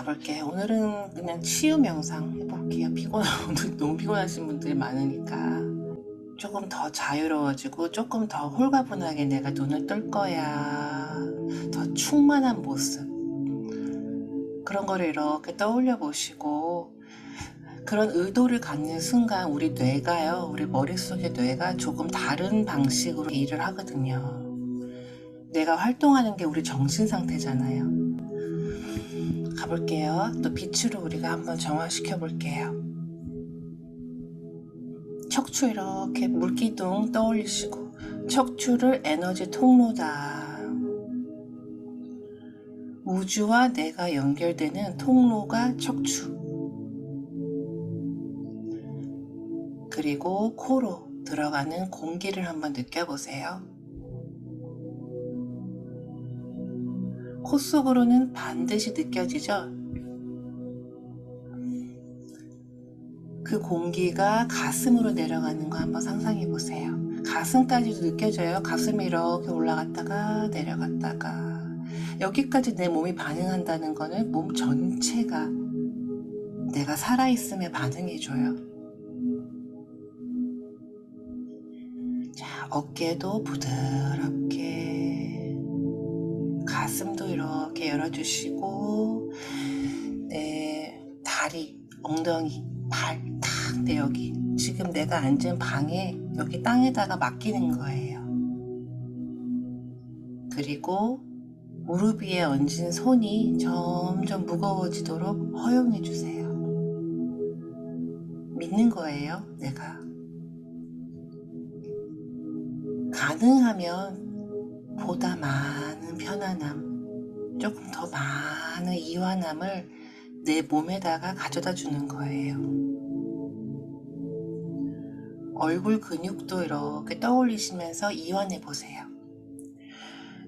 가볼게요. 오늘은 그냥 치유 명상 해볼게요. 오늘 너무 피곤하신 분들이 많으니까 조금 더 자유로워지고 조금 더 홀가분하게 내가 눈을 뜰 거야. 더 충만한 모습 그런 거를 이렇게 떠올려 보시고 그런 의도를 갖는 순간 우리 뇌가요, 우리 머릿속의 뇌가 조금 다른 방식으로 일을 하거든요. 뇌가 활동하는 게 우리 정신 상태잖아요. 가볼게요. 또 빛으로 우리가 한번 정화시켜 볼게요. 척추 이렇게 물기둥 떠올리시고 척추를 에너지 통로다. 우주와 내가 연결되는 통로가 척추. 그리고 코로 들어가는 공기를 한번 느껴보세요. 코 속으로는 반드시 느껴지죠? 그 공기가 가슴으로 내려가는 거 한번 상상해 보세요. 가슴까지도 느껴져요. 가슴이 이렇게 올라갔다가 내려갔다가 여기까지 내 몸이 반응한다는 거는 몸 전체가 내가 살아있음에 반응해줘요. 자, 어깨도 부드럽게 가슴도 이렇게 열어주시고 내 다리, 엉덩이, 발, 탁 내 여기 지금 내가 앉은 방에 여기 땅에다가 맡기는 거예요. 그리고 무릎 위에 얹은 손이 점점 무거워지도록 허용해 주세요. 믿는 거예요, 내가. 가능하면 보다 많은 편안함, 조금 더 많은 이완함을 내 몸에다가 가져다 주는 거예요. 얼굴 근육도 이렇게 떠올리시면서 이완해 보세요.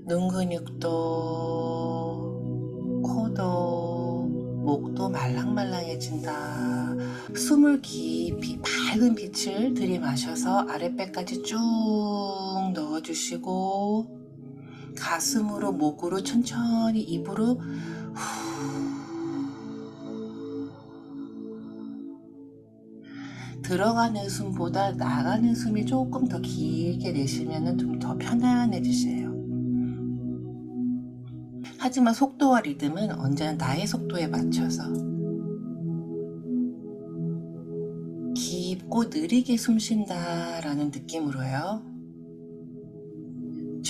눈 근육도, 코도, 목도 말랑말랑해진다. 숨을 깊이 밝은 빛을 들이마셔서 아랫배까지 쭉 넣어주시고, 가슴으로 목으로 천천히 입으로 들어가는 숨보다 나가는 숨이 조금 더 길게 내쉬면 좀 더 편안해지세요. 하지만 속도와 리듬은 언제나 나의 속도에 맞춰서 깊고 느리게 숨 쉰다라는 느낌으로요.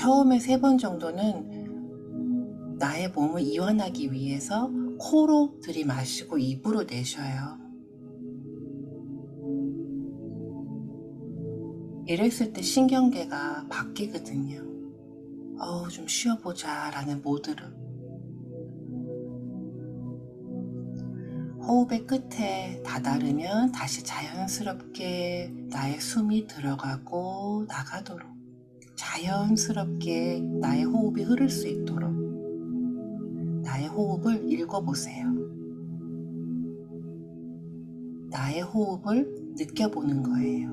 처음에 세 번 정도는 나의 몸을 이완하기 위해서 코로 들이마시고 입으로 내쉬어요. 이랬을 때 신경계가 바뀌거든요. 어우, 좀 쉬어보자 라는 모드로. 호흡의 끝에 다다르면 다시 자연스럽게 나의 숨이 들어가고 나가도록 자연스럽게 나의 호흡이 흐를 수 있도록 나의 호흡을 읽어보세요. 나의 호흡을 느껴보는 거예요.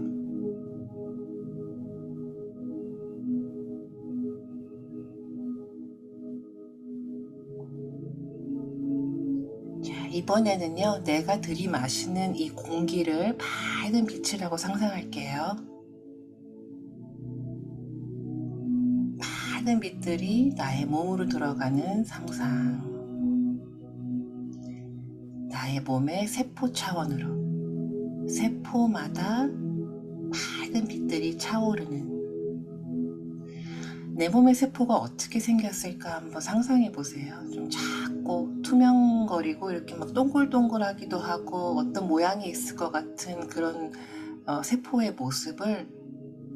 자, 이번에는요, 내가 들이마시는 이 공기를 밝은 빛이라고 상상할게요. 밝은 빛들이 나의 몸으로 들어가는 상상. 나의 몸의 세포 차원으로, 세포마다 밝은 빛들이 차오르는 내 몸의 세포가 어떻게 생겼을까 한번 상상해 보세요. 좀 작고 투명거리고 이렇게 막 동글동글하기도 하고 어떤 모양이 있을 것 같은 그런 어, 세포의 모습을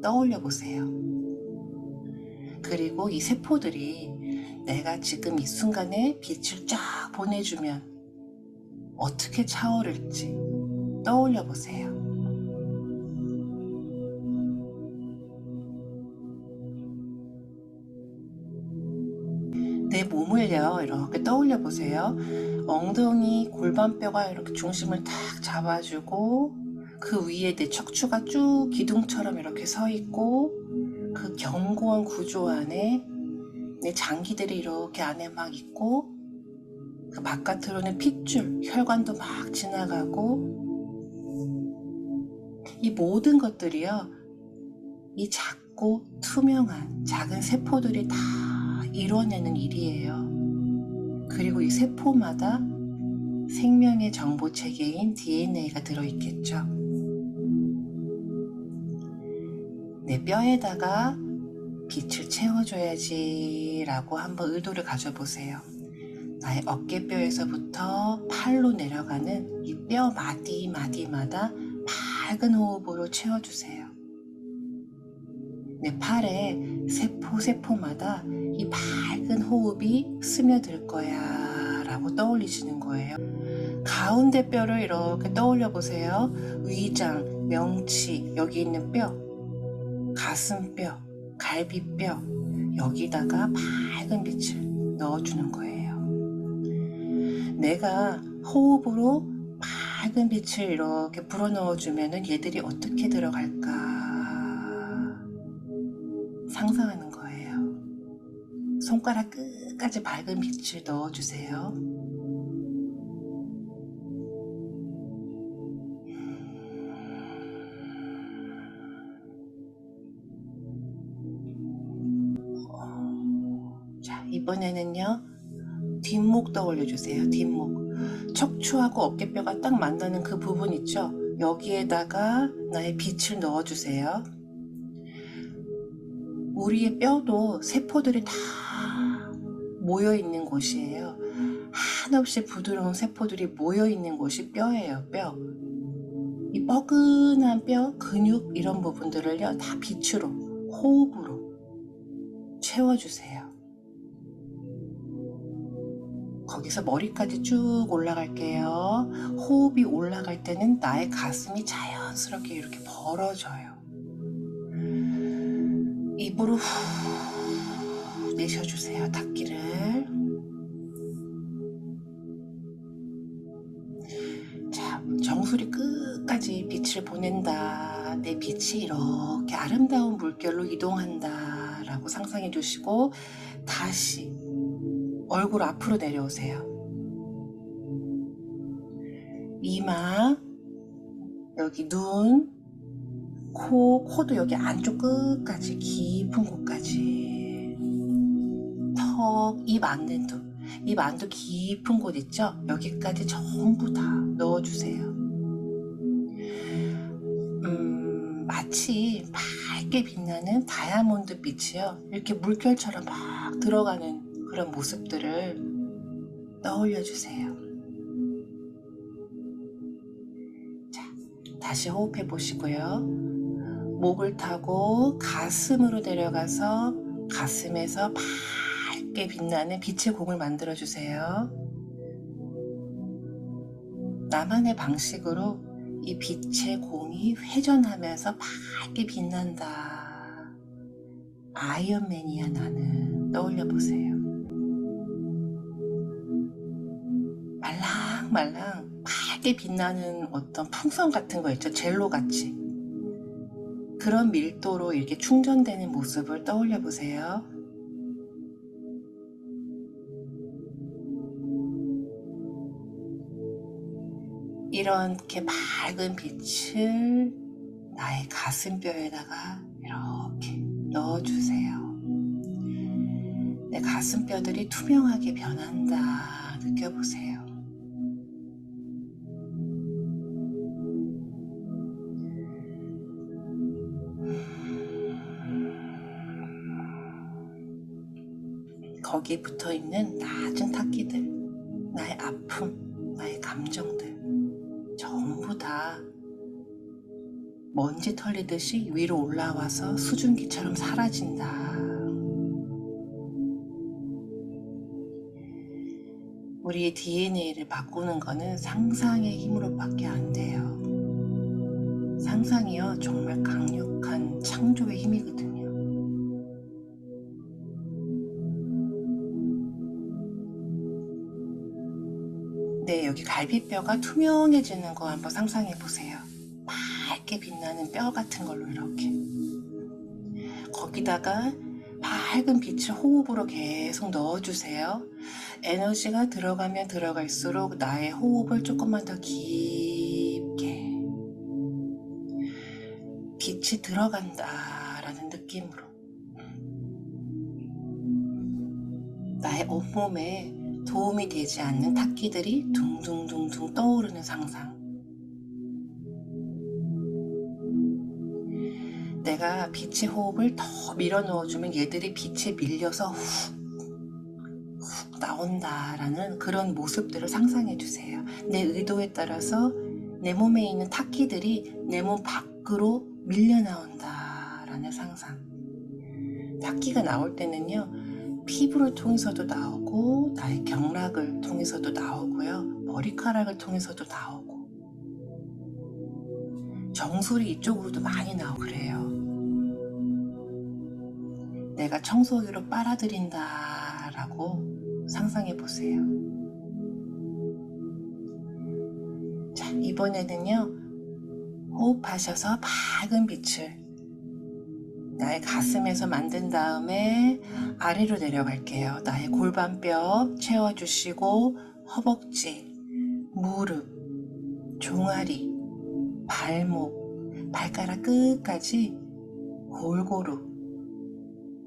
떠올려 보세요. 그리고 이 세포들이 내가 지금 이 순간에 빛을 쫙 보내주면 어떻게 차오를지 떠올려 보세요. 내 몸을요 이렇게 떠올려 보세요 엉덩이 골반뼈가 이렇게 중심을 탁 잡아주고 그 위에 내 척추가 쭉 기둥처럼 이렇게 서 있고 그 견고한 구조 안에 내 장기들이 이렇게 안에 막 있고 그 바깥으로는 핏줄, 혈관도 막 지나가고 이 모든 것들이요. 이 작고 투명한 작은 세포들이 다 이뤄내는 일이에요. 그리고 이 세포마다 생명의 정보 체계인 DNA가 들어있겠죠. 내 뼈에다가 빛을 채워줘야지 라고 한번 의도를 가져보세요. 나의 어깨뼈에서부터 팔로 내려가는 이 뼈 마디 마디마다 밝은 호흡으로 채워주세요. 내 팔에 세포 세포마다 이 밝은 호흡이 스며들 거야 라고 떠올리시는 거예요. 가운데 뼈를 이렇게 떠올려 보세요. 위장, 명치, 여기 있는 뼈, 가슴뼈, 갈비뼈, 여기다가 밝은 빛을 넣어주는 거예요. 내가 호흡으로 밝은 빛을 이렇게 불어넣어주면 얘들이 어떻게 들어갈까 상상하는 거예요. 손가락 끝까지 밝은 빛을 넣어주세요. 이번에는요, 뒷목 떠올려 주세요. 뒷목. 척추하고 어깨뼈가 딱 만나는 그 부분 있죠? 여기에다가 나의 빛을 넣어 주세요. 우리의 뼈도 세포들이 다 모여 있는 곳이에요. 한없이 부드러운 세포들이 모여 있는 곳이 뼈예요, 뼈. 이 뻐근한 뼈, 근육 이런 부분들을요, 다 빛으로, 호흡으로 채워주세요. 거기서 머리까지 쭉 올라갈게요. 호흡이 올라갈 때는 나의 가슴이 자연스럽게 이렇게 벌어져요. 입으로 후 내쉬어주세요. 닫기를. 자, 정수리 끝까지 빛을 보낸다. 내 빛이 이렇게 아름다운 물결로 이동한다. 라고 상상해 주시고, 다시 얼굴 앞으로 내려오세요. 이마, 여기 눈, 코, 코도 여기 안쪽 끝까지, 깊은 곳까지. 턱, 입 안에도, 입 안도 깊은 곳 있죠? 여기까지 전부 다 넣어주세요. 음, 마치 밝게 빛나는 다이아몬드 빛이요. 이렇게 물결처럼 막 들어가는 그런 모습들을 떠올려 주세요. 자, 다시 호흡해 보시고요. 목을 타고 가슴으로 내려가서 가슴에서 밝게 빛나는 빛의 공을 만들어 주세요. 나만의 방식으로 이 빛의 공이 회전하면서 밝게 빛난다. 아이언맨이야 나는 떠올려 보세요. 말랑말랑 밝게 빛나는 어떤 풍선 같은 거 있죠. 젤로 같이. 그런 밀도로 이렇게 충전되는 모습을 떠올려 보세요. 이렇게 밝은 빛을 나의 가슴뼈에다가 이렇게 넣어주세요. 내 가슴뼈들이 투명하게 변한다. 느껴보세요. 거기에 붙어 있는 낮은 타기들, 나의 아픔, 나의 감정들, 전부 다 먼지 털리듯이 위로 올라와서 수증기처럼 사라진다. 우리의 DNA를 바꾸는 거는 상상의 힘으로밖에 안 돼요. 상상이요, 정말 강력한 창조의 힘이거든요. 여기 갈비뼈가 투명해지는 거 한번 상상해 보세요. 밝게 빛나는 뼈 같은 걸로 이렇게. 거기다가 밝은 빛을 호흡으로 계속 넣어주세요. 에너지가 들어가면 들어갈수록 나의 호흡을 조금만 더 깊게 빛이 들어간다라는 느낌으로 나의 온몸에 도움이 되지 않는 탁기들이 둥둥둥둥 떠오르는 상상. 내가 빛의 호흡을 더 밀어 넣어주면 얘들이 빛에 밀려서 훅, 훅 나온다라는 그런 모습들을 상상해 주세요. 내 의도에 따라서 내 몸에 있는 탁기들이 내 몸 밖으로 밀려 나온다라는 상상. 탁기가 나올 때는요, 피부를 통해서도 나오고, 나의 경락을 통해서도 나오고요, 머리카락을 통해서도 나오고, 정수리 이쪽으로도 많이 나오고 그래요. 내가 청소기로 빨아들인다 라고 상상해 보세요. 자, 이번에는요, 호흡하셔서 밝은 빛을 나의 가슴에서 만든 다음에 아래로 내려갈게요. 나의 골반뼈 채워주시고, 허벅지, 무릎, 종아리, 발목, 발가락 끝까지 골고루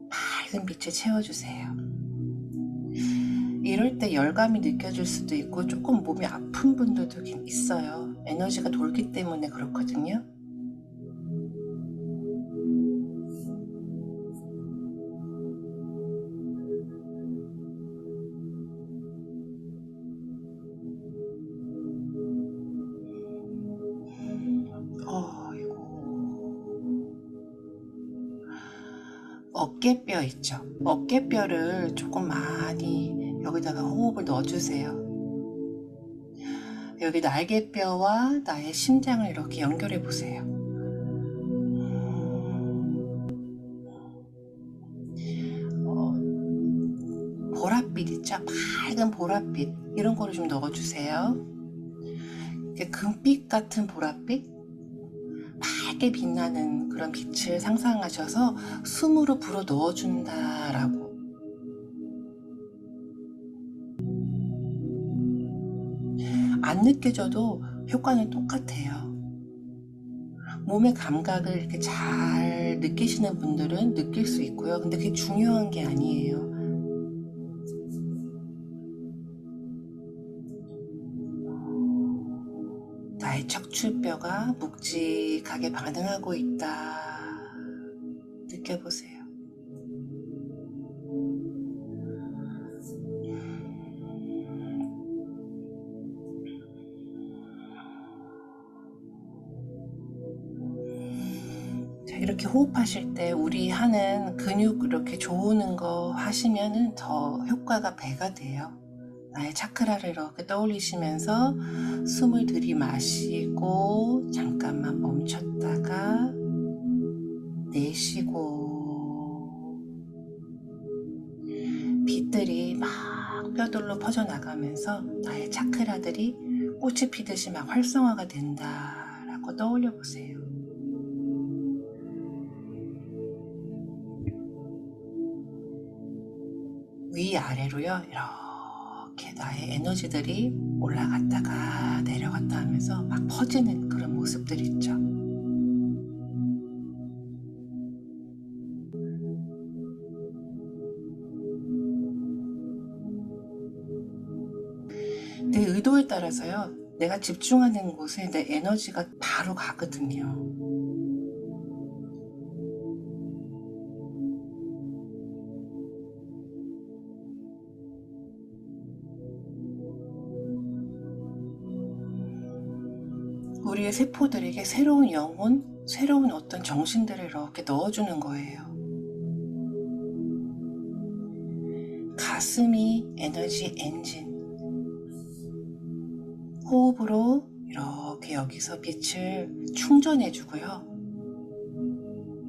밝은 빛을 채워주세요. 이럴 때 열감이 느껴질 수도 있고 조금 몸이 아픈 분들도 있어요. 에너지가 돌기 때문에 그렇거든요. 어깨뼈 있죠? 어깨뼈를 조금 많이 여기다가 호흡을 넣어주세요. 여기 날개뼈와 나의 심장을 이렇게 연결해 보세요. 어, 보랏빛 있죠? 밝은 보랏빛 이런 거를 좀 넣어주세요. 금빛 같은 보랏빛 밝게 빛나는 그런 빛을 상상하셔서 숨으로 불어 넣어준다라고 안 느껴져도 효과는 똑같아요. 몸의 감각을 이렇게 잘 느끼시는 분들은 느낄 수 있고요. 근데 그게 중요한 게 아니에요. 척추뼈가 묵직하게 반응하고 있다. 느껴보세요. 자, 이렇게 호흡하실 때 우리 하는 근육 이렇게 조우는 거 하시면은 더 효과가 배가 돼요. 나의 차크라를 이렇게 떠올리시면서 숨을 들이마시고 잠깐만 멈췄다가 내쉬고 빛들이 막 뼈들로 퍼져나가면서 나의 차크라들이 꽃이 피듯이 막 활성화가 된다라고 떠올려 보세요. 위아래로요 이렇게 나의 에너지들이 올라갔다가 내려갔다 하면서 막 퍼지는 그런 모습들 있죠. 내 의도에 따라서요, 내가 집중하는 곳에 내 에너지가 바로 가거든요. 세포들에게 새로운 영혼, 새로운 어떤 정신들을 이렇게 넣어주는 거예요. 가슴이 에너지 엔진. 호흡으로 이렇게 여기서 빛을 충전해주고요.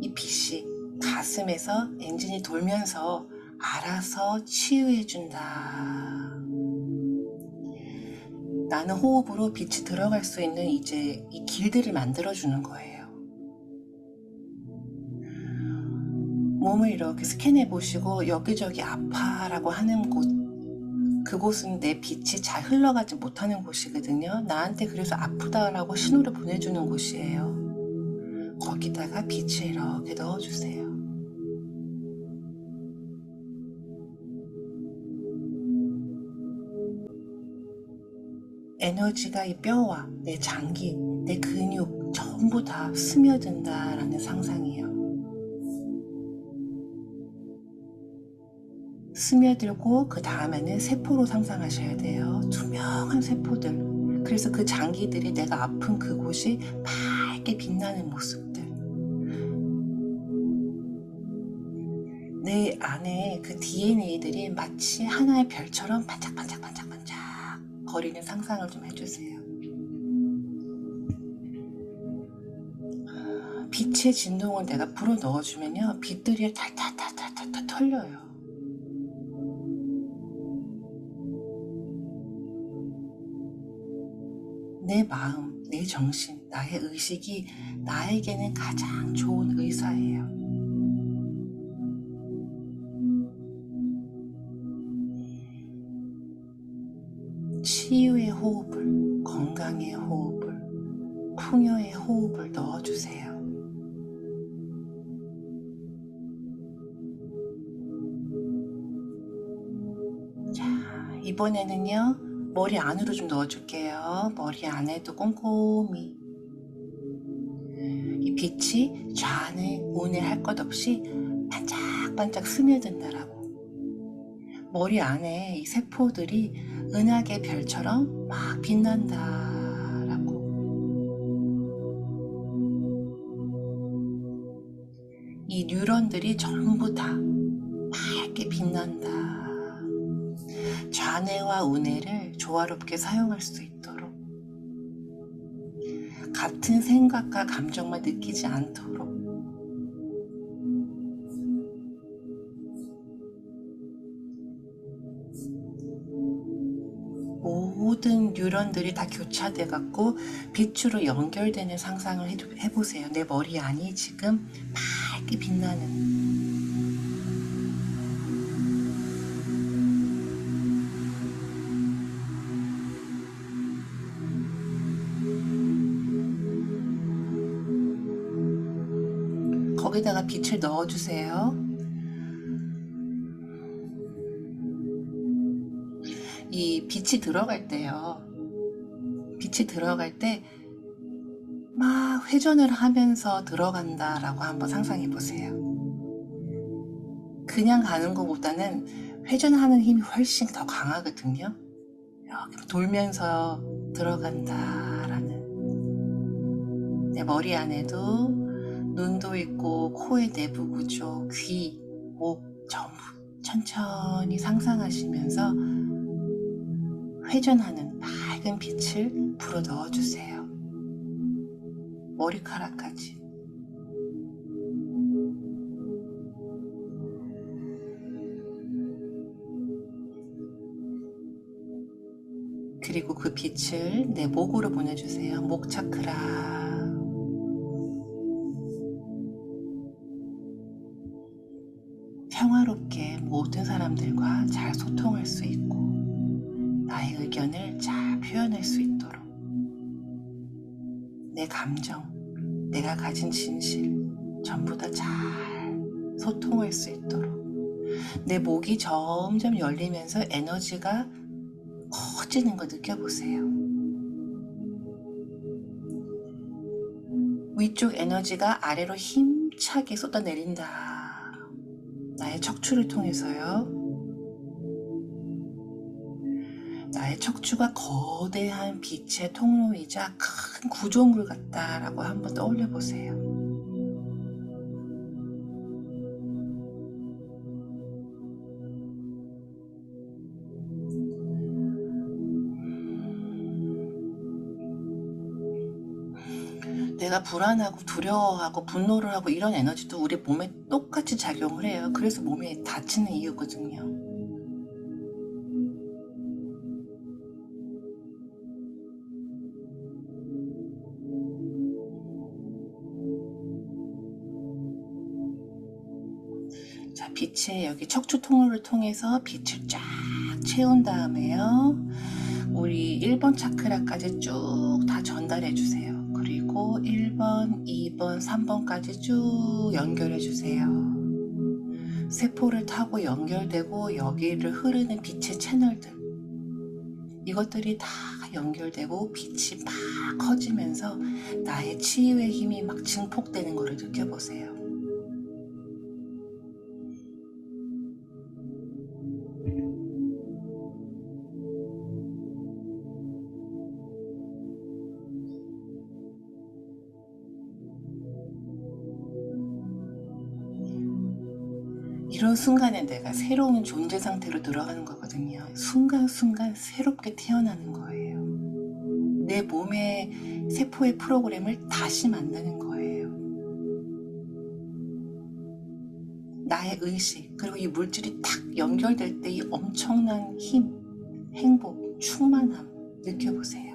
이 빛이 가슴에서 엔진이 돌면서 알아서 치유해준다. 나는 호흡으로 빛이 들어갈 수 있는 이제 이 길들을 만들어주는 거예요. 몸을 이렇게 스캔해 보시고 여기저기 아파라고 하는 곳 그곳은 내 빛이 잘 흘러가지 못하는 곳이거든요. 나한테 그래서 아프다라고 신호를 보내주는 곳이에요. 거기다가 빛을 이렇게 넣어주세요. 에너지가 이 뼈와 내 장기, 내 근육 전부 다 스며든다라는 상상이에요. 스며들고 그 다음에는 세포로 상상하셔야 돼요. 투명한 세포들. 그래서 그 장기들이 내가 아픈 그곳이 밝게 빛나는 모습들. 내 안에 그 DNA들이 마치 하나의 별처럼 반짝반짝 반짝반짝 거리는 상상을 좀 해주세요. 빛의 진동을 내가 불어 넣어주면요. 빛들이 탈탈탈탈탈 털려요. 내 마음, 내 정신, 나의 의식이 나에게는 가장 좋은 의사예요. 호흡을, 건강의 호흡을, 풍요의 호흡을 넣어주세요. 자, 이번에는요, 머리 안으로 좀 넣어줄게요. 머리 안에도 꼼꼼히. 이 빛이 좌뇌, 우뇌 할 것 없이 반짝반짝 스며든다라고. 머리 안에 이 세포들이 은하계 별처럼 막 빛난다라고. 이 뉴런들이 전부 다 밝게 빛난다. 좌뇌와 우뇌를 조화롭게 사용할 수 있도록 같은 생각과 감정만 느끼지 않도록 뉴런들이 다 교차돼 갖고 빛으로 연결되는 상상을 해- 해보세요. 내 머리 안이 지금 밝게 빛나는 거기다가 빛을 넣어주세요. 이 빛이 들어갈 때요. 빛이 들어갈 때 막 회전을 하면서 들어간다라고 한번 상상해 보세요. 그냥 가는 것보다는 회전하는 힘이 훨씬 더 강하거든요. 이렇게 돌면서 들어간다라는 내 머리 안에도 눈도 있고 코의 내부 구조, 귀, 목 전부 천천히 상상하시면서 회전하는 밝은 빛을 불어 넣어주세요. 머리카락까지. 그리고 그 빛을 내 목으로 보내주세요. 목 차크라. 감정, 내가 가진 진실 전부 다 잘 소통할 수 있도록 내 목이 점점 열리면서 에너지가 커지는 거 느껴보세요. 위쪽 에너지가 아래로 힘차게 쏟아내린다. 나의 척추를 통해서요. 나의 척추가 거대한 빛의 통로이자 큰 구조물 같다라고 한번 떠올려 보세요. 내가 불안하고 두려워하고 분노를 하고 이런 에너지도 우리 몸에 똑같이 작용을 해요. 그래서 몸이 다치는 이유거든요. 빛의 여기 척추 통로를 통해서 빛을 쫙 채운 다음에요. 우리 1번 차크라까지 쭉 다 전달해 주세요. 그리고 1번, 2번, 3번까지 쭉 연결해 주세요. 세포를 타고 연결되고 여기를 흐르는 빛의 채널들 이것들이 다 연결되고 빛이 막 커지면서 나의 치유의 힘이 막 증폭되는 것을 느껴보세요. 순간에 내가 새로운 존재 상태로 들어가는 거거든요. 순간순간 새롭게 태어나는 거예요. 내 몸의 세포의 프로그램을 다시 만드는 거예요. 나의 의식, 그리고 이 물질이 탁 연결될 때 이 엄청난 힘, 행복, 충만함 느껴보세요.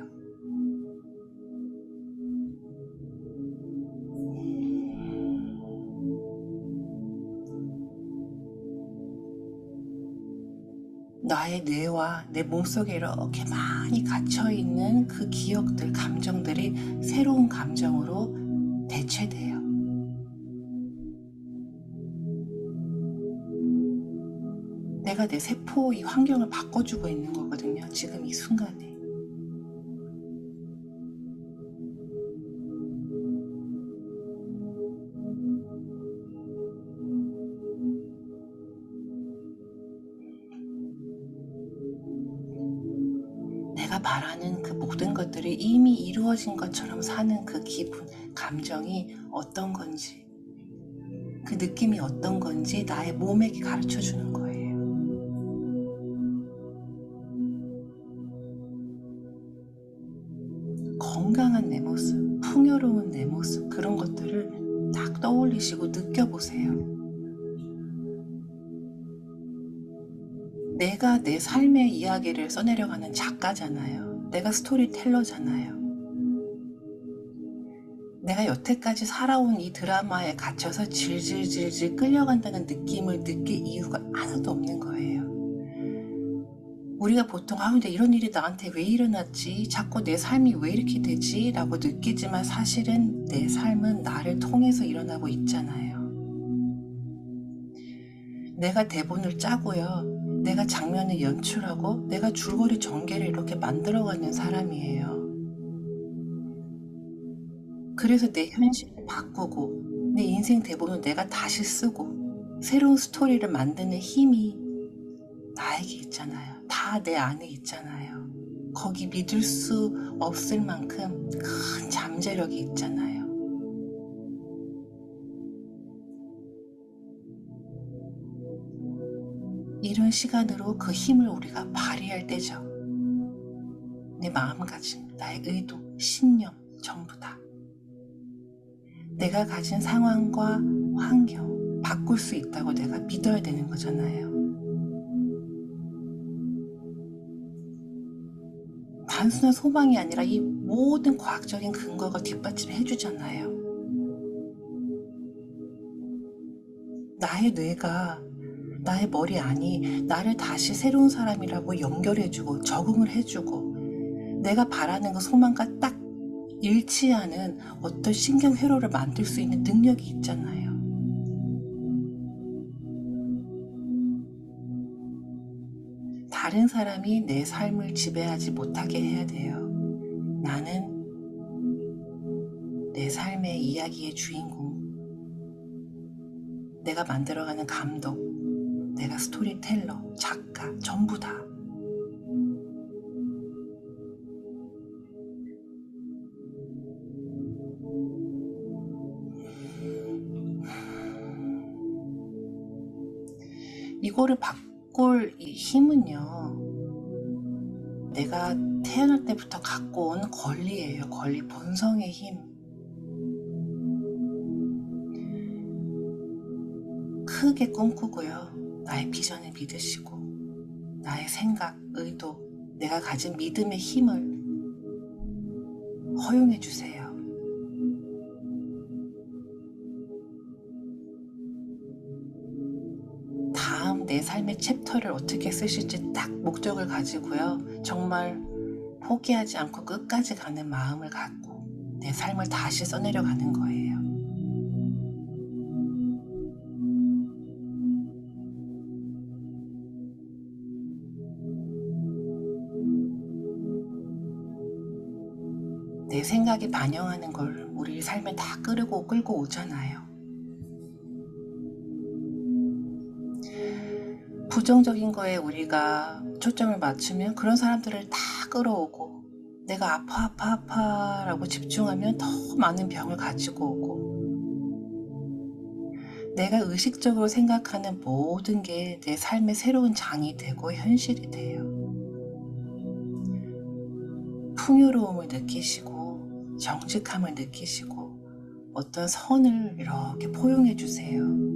나의 뇌와 내 몸속에 이렇게 많이 갇혀 있는 그 기억들, 감정들이 새로운 감정으로 대체돼요. 내가 내 세포 이 환경을 바꿔주고 있는 거거든요. 지금 이 순간에. 이루어진 것처럼 사는 그 기분, 감정이 어떤 건지, 그 느낌이 어떤 건지 나의 몸에게 가르쳐 주는 거예요. 건강한 내 모습, 풍요로운 내 모습, 그런 것들을 딱 떠올리시고 느껴보세요. 내가 내 삶의 이야기를 써내려가는 작가잖아요. 내가 스토리텔러잖아요. 내가 여태까지 살아온 이 드라마에 갇혀서 질질질질 끌려간다는 느낌을 느낄 이유가 하나도 없는 거예요. 우리가 보통 아 근데 이런 일이 나한테 왜 일어났지? 자꾸 내 삶이 왜 이렇게 되지? 라고 느끼지만 사실은 내 삶은 나를 통해서 일어나고 있잖아요. 내가 대본을 짜고요. 내가 장면을 연출하고 내가 줄거리 전개를 이렇게 만들어가는 사람이에요. 그래서 내 현실을 바꾸고 내 인생 대본을 내가 다시 쓰고 새로운 스토리를 만드는 힘이 나에게 있잖아요. 다 내 안에 있잖아요. 거기 믿을 수 없을 만큼 큰 잠재력이 있잖아요. 이런 시간으로 그 힘을 우리가 발휘할 때죠. 내 마음가짐, 나의 의도, 신념, 전부 다. 내가 가진 상황과 환경, 바꿀 수 있다고 내가 믿어야 되는 거잖아요. 단순한 소망이 아니라 이 모든 과학적인 근거가 뒷받침해 주잖아요. 나의 뇌가 나의 머리 안이 나를 다시 새로운 사람이라고 연결해주고 적응을 해주고 내가 바라는 그 소망과 딱 일치하는 어떤 신경 회로를 만들 수 있는 능력이 있잖아요. 다른 사람이 내 삶을 지배하지 못하게 해야 돼요. 나는 내 삶의 이야기의 주인공. 내가 만들어가는 감독, 내가 스토리텔러, 작가, 전부 다. 이거를 바꿀 이 힘은요, 내가 태어날 때부터 갖고 온 권리예요. 권리, 본성의 힘. 크게 꿈꾸고요. 나의 비전을 믿으시고, 나의 생각, 의도, 내가 가진 믿음의 힘을 허용해 주세요. 내 삶의 챕터를 어떻게 쓰실지 딱 목적을 가지고요. 정말 포기하지 않고 끝까지 가는 마음을 갖고 내 삶을 다시 써내려 가는 거예요. 내 생각이 반영하는 걸 우리 삶에 다 끌고 끌고 오잖아요. 부정적인 거에 우리가 초점을 맞추면 그런 사람들을 다 끌어오고 내가 아파 아파 아파라고 집중하면 더 많은 병을 가지고 오고 내가 의식적으로 생각하는 모든 게 내 삶의 새로운 장이 되고 현실이 돼요. 풍요로움을 느끼시고 정직함을 느끼시고 어떤 선을 이렇게 포용해 주세요.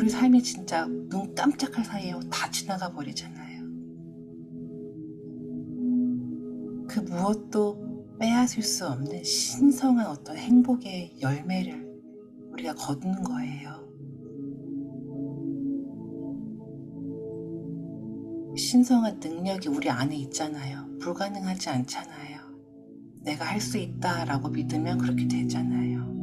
우리 삶이 진짜 눈 깜짝할 사이에 다 지나가 버리잖아요. 그 무엇도 빼앗을 수 없는 신성한 어떤 행복의 열매를 우리가 거두는 거예요. 신성한 능력이 우리 안에 있잖아요. 불가능하지 않잖아요. 내가 할 수 있다라고 믿으면 그렇게 되잖아요.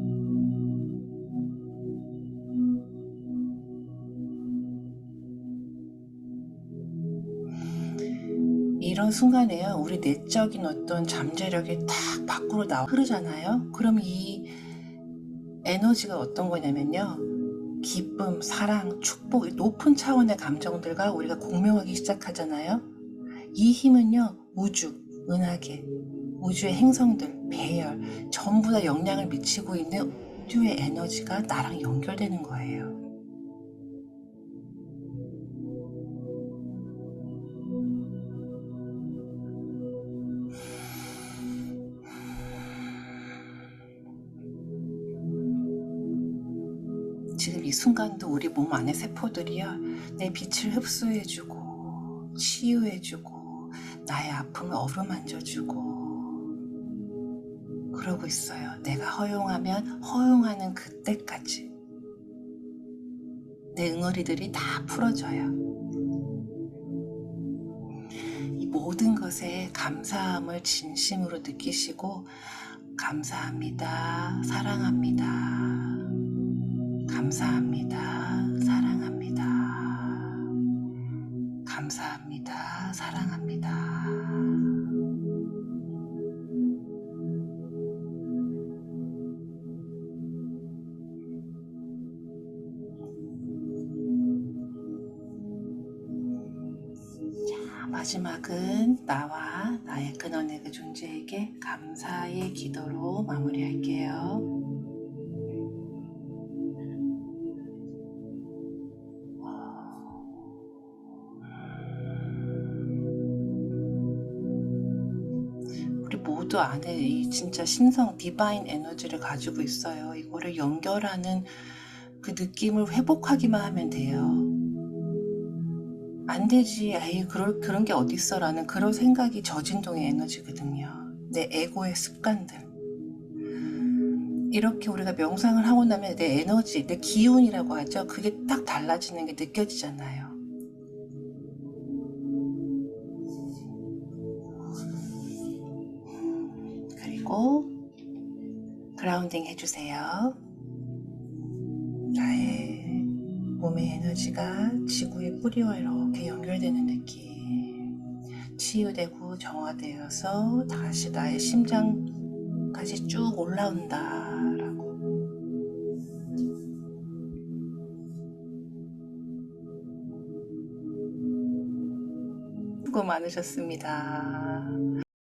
이런 순간에요. 우리 내적인 어떤 잠재력이 탁 밖으로 나 흐르잖아요. 그럼 이 에너지가 어떤 거냐면요. 기쁨, 사랑, 축복, 높은 차원의 감정들과 우리가 공명하기 시작하잖아요. 이 힘은요, 우주, 은하계, 우주의 행성들, 배열, 전부 다 영향을 미치고 있는 우주의 에너지가 나랑 연결되는 거예요. 우리 몸 안의 세포들이요, 내 빛을 흡수해주고, 치유해주고, 나의 아픔을 어루만져주고, 그러고 있어요. 내가 허용하면 허용하는 그때까지. 내 응어리들이 다 풀어져요. 이 모든 것에 감사함을 진심으로 느끼시고, 감사합니다. 사랑합니다. 감사합니다. 감사합니다. 사랑합니다. 자, 마지막은 나와 나의 근원의 그 존재에게 감사의 기도로 마무리할게요. 우리 모두 안에 이 진짜 신성 디바인 에너지를 가지고 있어요. 이거를 연결하는 그 느낌을 회복하기만 하면 돼요. 안 되지, 에이, 그럴, 그런 게 어딨어 라는 그런 생각이 저진동의 에너지거든요. 내 에고의 습관들. 이렇게 우리가 명상을 하고 나면 내 에너지, 내 기운이라고 하죠. 그게 딱 달라지는 게 느껴지잖아요. 그리고 그라운딩 해주세요. 나의 몸의 에너지가 지구의 뿌리와 이렇게 연결되는 느낌. 치유되고 정화되어서 다시 나의 심장까지 쭉 올라온다라고. 수고 많으셨습니다.